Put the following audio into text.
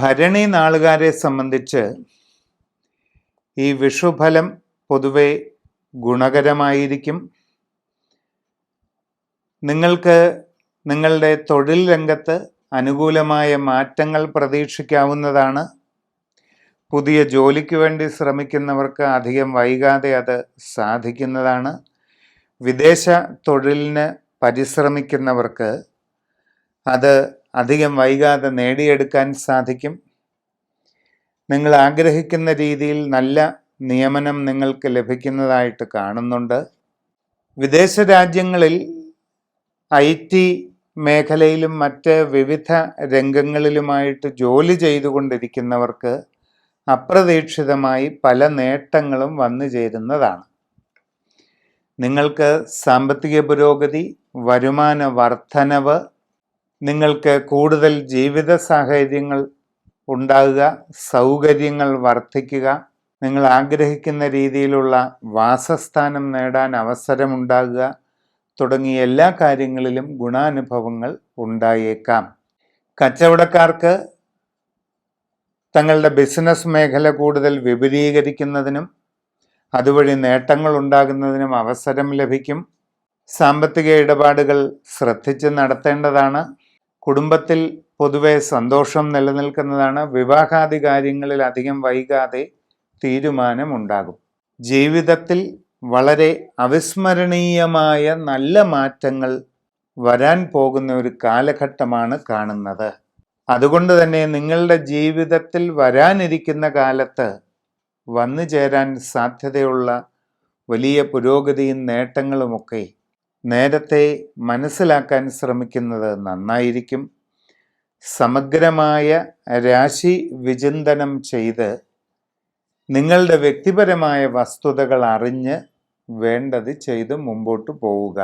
ഭരണി നാളുകാരെ സംബന്ധിച്ച് ഈ വിഷുഫലം പൊതുവെ ഗുണകരമായിരിക്കും. നിങ്ങൾക്ക് നിങ്ങളുടെ തൊഴിൽ രംഗത്ത് അനുകൂലമായ മാറ്റങ്ങൾ പ്രതീക്ഷിക്കാവുന്നതാണ്. പുതിയ ജോലിക്ക് വേണ്ടി ശ്രമിക്കുന്നവർക്ക് അധികം വൈകാതെ അത് സാധിക്കുന്നതാണ്. വിദേശ തൊഴിലിന് പരിശ്രമിക്കുന്നവർക്ക് അത് അധികം വൈകാതെ നേടിയെടുക്കാൻ സാധിക്കും. നിങ്ങൾ ആഗ്രഹിക്കുന്ന രീതിയിൽ നല്ല നിയമനം നിങ്ങൾക്ക് ലഭിക്കുന്നതായിട്ട് കാണുന്നുണ്ട്. വിദേശ രാജ്യങ്ങളിൽ ഐ ടി മേഖലയിലും മറ്റ് വിവിധ രംഗങ്ങളിലുമായിട്ട് ജോലി ചെയ്തുകൊണ്ടിരിക്കുന്നവർക്ക് അപ്രതീക്ഷിതമായി പല നേട്ടങ്ങളും വന്നു ചേരുന്നതാണ്. നിങ്ങൾക്ക് സാമ്പത്തിക പുരോഗതി വരുമാന വർധനവ് നിങ്ങൾക്ക് കൂടുതൽ ജീവിത സാഹചര്യങ്ങൾ ഉണ്ടാകുക സൗകര്യങ്ങൾ വർദ്ധിക്കുക നിങ്ങൾ ആഗ്രഹിക്കുന്ന രീതിയിലുള്ള വാസസ്ഥാനം നേടാൻ അവസരമുണ്ടാകുക തുടങ്ങിയ എല്ലാ കാര്യങ്ങളിലും ഗുണാനുഭവങ്ങൾ ഉണ്ടായേക്കാം. കച്ചവടക്കാർക്ക് തങ്ങളുടെ ബിസിനസ് മേഖല കൂടുതൽ വിപുലീകരിക്കുന്നതിനും അതുവഴി നേട്ടങ്ങൾ ഉണ്ടാകുന്നതിനും അവസരം ലഭിക്കും. സാമ്പത്തിക ഇടപാടുകൾ ശ്രദ്ധിച്ച് നടത്തേണ്ടതാണ്. കുടുംബത്തിൽ പൊതുവെ സന്തോഷം നിലനിൽക്കുന്നതാണ്. വിവാഹാദി കാര്യങ്ങളിൽ അധികം വൈകാതെ തീരുമാനമുണ്ടാകും. ജീവിതത്തിൽ വളരെ അവിസ്മരണീയമായ നല്ല മാറ്റങ്ങൾ വരാൻ പോകുന്ന ഒരു കാലഘട്ടമാണ് കാണുന്നത്. അതുകൊണ്ട് തന്നെ നിങ്ങളുടെ ജീവിതത്തിൽ വരാനിരിക്കുന്ന കാലത്ത് വന്നു ചേരാൻ സാധ്യതയുള്ള വലിയ പുരോഗതിയും നേട്ടങ്ങളുമൊക്കെ നേരത്തെ മനസ്സിലാക്കാൻ ശ്രമിക്കുന്നത് നന്നായിരിക്കും. സമഗ്രമായ രാശി വിചിന്തനം ചെയ്ത് നിങ്ങളുടെ വ്യക്തിപരമായ വസ്തുതകൾ അറിഞ്ഞ് വേണ്ടത് ചെയ്ത് മുമ്പോട്ട് പോവുക.